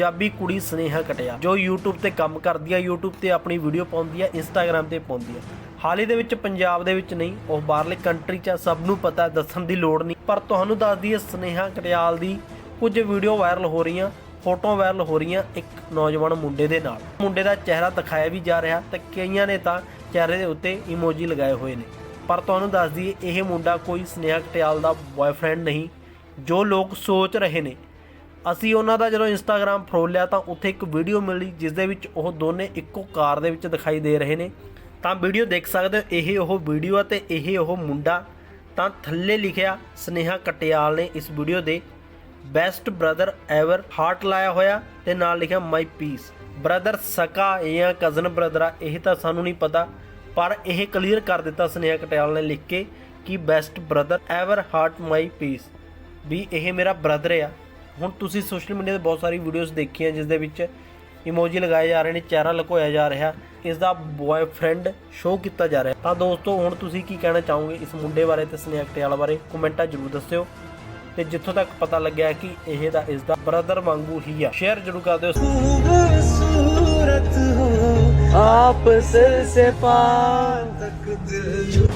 ਪੰਜਾਬੀ ਕੁੜੀ ਸਨੇਹਾ ਕਟਿਆ ਜੋ YouTube ਤੇ ਕੰਮ ਕਰਦੀ ਆ YouTube ਤੇ ਆਪਣੀ ਵੀਡੀਓ ਪਾਉਂਦੀ ਹੈ Instagram ਤੇ ਪਾਉਂਦੀ ਹੈ ਹਾਲ ਹੀ ਦੇ ਵਿੱਚ ਪੰਜਾਬ ਦੇ ਵਿੱਚ ਨਹੀਂ ਉਹ ਬਾਹਰਲੇ ਕੰਟਰੀ 'ਚ ਆ, ਸਭ ਨੂੰ ਪਤਾ ਦੱਸਣ ਦੀ ਲੋੜ ਨਹੀਂ। ਪਰ ਤੁਹਾਨੂੰ ਦੱਸ ਦਈਏ ਸਨੇਹਾ ਕਟਿਆਲ ਦੀ ਕੁਝ ਵੀਡੀਓ ਵਾਇਰਲ ਹੋ ਰਹੀਆਂ ਫੋਟੋ ਵਾਇਰਲ ਹੋ ਰਹੀਆਂ ਇੱਕ ਨੌਜਵਾਨ ਮੁੰਡੇ ਦੇ ਨਾਲ। ਮੁੰਡੇ ਦਾ ਚਿਹਰਾ ਦਿਖਾਇਆ ਵੀ ਜਾ ਰਿਹਾ ਤੇ ਕਈਆਂ ਨੇ ਤਾਂ ਚਿਹਰੇ ਦੇ ਉੱਤੇ ਇਮੋਜੀ ਲਗਾਏ ਹੋਏ ਨੇ। ਪਰ ਤੁਹਾਨੂੰ ਦੱਸ ਦਈਏ ਇਹ ਮੁੰਡਾ ਕੋਈ ਸਨੇਹਾ ਕਟਿਆਲ ਦਾ ਬॉयਫ੍ਰੈਂਡ ਨਹੀਂ ਜੋ ਲੋਕ ਸੋਚ ਰਹੇ ਨੇ। ਅਸੀਂ ਉਹਨਾਂ ਦਾ ਜਦੋਂ ਇੰਸਟਾਗ੍ਰam ਫਰੋਲਿਆ ਤਾਂ ਉੱਥੇ ਇੱਕ ਵੀਡੀਓ ਮਿਲੀ ਜਿਸ ਦੇ ਵਿੱਚ ਉਹ ਦੋਨੇ ਇੱਕੋ ਕਾਰ ਦੇ ਵਿੱਚ ਦਿਖਾਈ ਦੇ ਰਹੇ ਨੇ। ਤਾਂ ਵੀਡੀਓ ਦੇਖ ਸਕਦੇ ਹੋ, ਇਹ ਉਹ ਵੀਡੀਓ ਆ ਤੇ ਇਹ ਉਹ ਮੁੰਡਾ ਤਾਂ ਥੱਲੇ ਲਿਖਿਆ, ਸਨੇਹਾ ਕਟਿਆਲ ਨੇ ਇਸ ਵੀਡੀਓ ਦੇ। ਬੈਸਟ ਬ੍ਰਦਰ ਐਵਰ ਹਾਰਟ ਲਾਇਆ ਹੋਇਆ ਤੇ ਨਾਲ ਲਿਖਿਆ ਮਾਈ ਪੀਸ ਬ੍ਰਦਰ ਸਕਾ ਜਾਂ ਕਜ਼ਨ ਬ੍ਰਦਰ ਆ, ਇਹ ਤਾਂ ਸਾਨੂੰ ਨਹੀਂ ਪਤਾ, ਪਰ ਇਹ ਕਲੀਅਰ ਕਰ ਦਿੱਤਾ ਸਨੇਹਾ ਕਟਿਆਲ ਨੇ ਲਿਖ ਕੇ ਕਿ best brother ever heart my piece ਵੀ ਇਹ ਮੇਰਾ ਬ੍ਰਦਰ ਆ। ਹੁਣ ਤੁਸੀਂ ਸੋਸ਼ਲ ਮੀਡੀਆ ਤੇ ਬਹੁਤ ਸਾਰੀ ਵੀਡੀਓਜ਼ ਦੇਖੀਆਂ ਜਿਸ ਦੇ ਵਿੱਚ ਇਮੋਜੀ ਲਗਾਏ ਜਾ ਰਹੇ ਨੇ, ਚਿਹਰਾ ਲਕੋਇਆ ਜਾ ਰਿਹਾ ਇਸ ਦਾ ਬॉयਫ੍ਰੈਂਡ ਸ਼ੋਅ ਕੀਤਾ ਜਾ ਰਿਹਾ। ਤਾਂ ਦੋਸਤੋ, ਹੁਣ ਤੁਸੀਂ ਕੀ ਕਹਿਣਾ ਚਾਹੋਗੇ ਇਸ ਮੁੰਡੇ ਬਾਰੇ ਤੇ ਸਨੇਕ ਟਿਆਲ ਬਾਰੇ? ਕਮੈਂਟਾਂ ਜ਼ਰੂਰ ਦੱਸਿਓ। ਤੇ ਜਿੱਥੋਂ ਤੱਕ ਪਤਾ ਲੱਗਿਆ ਕਿ ਇਹ ਦਾ ਇਸ ਦਾ ਬ੍ਰਦਰ ਵਾਂਗੂ ਹੀ ਆ। ਸ਼ੇਅਰ ਜ਼ਰੂਰ ਕਰ ਦਿਓ। ਸੂਰਤ ਸੇ ਪਾਂ ਤੱਕ ਦਿਲ